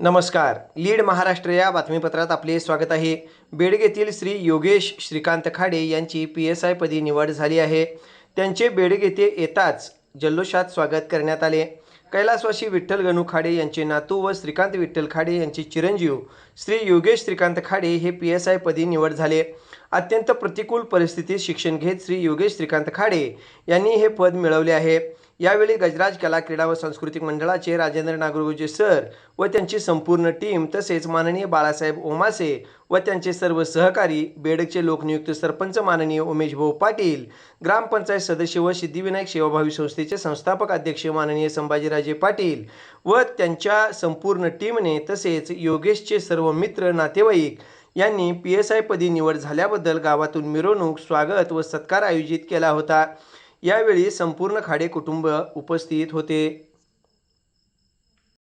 नमस्कार. लीड महाराष्ट्र या बातमीपत्रात आपले स्वागत आहे. बेडग येथील श्री योगेश श्रीकांत खाडे यांची पी एस आय पदी निवड झाली आहे. त्यांचे बेडग येथे येताच जल्लोषात स्वागत करण्यात आले. कैलासवासी विठ्ठल गणू खाडे यांचे नातू व श्रीकांत विठ्ठल खाडे यांचे चिरंजीव श्री योगेश श्रीकांत खाडे हे पी एस आय पदी निवड झाले. अत्यंत प्रतिकूल परिस्थितीत शिक्षण घेत श्री योगेश श्रीकांत खाडे यांनी हे पद मिळवले आहे. यावेळी गजराज कला क्रीडा व सांस्कृतिक मंडळाचे राजेंद्र नागरगोजे सर व त्यांची संपूर्ण टीम तसेच माननीय बाळासाहेब ओमासे व त्यांचे सर्व सहकारी बेडकचे लोकनियुक्त सरपंच माननीय उमेश भाऊ पाटील ग्रामपंचायत सदस्य व सिद्धिविनायक सेवाभावी संस्थेचे संस्थापक अध्यक्ष माननीय संभाजीराजे पाटील व त्यांच्या संपूर्ण टीमने तसेच योगेशचे सर्व मित्र नातेवाईक यांनी पी एस आय पदी निवड झाल्याबद्दल गावातून मिरवणूक स्वागत व सत्कार आयोजित केला होता. यावेळी संपूर्ण खाडे कुटुंब उपस्थित होते.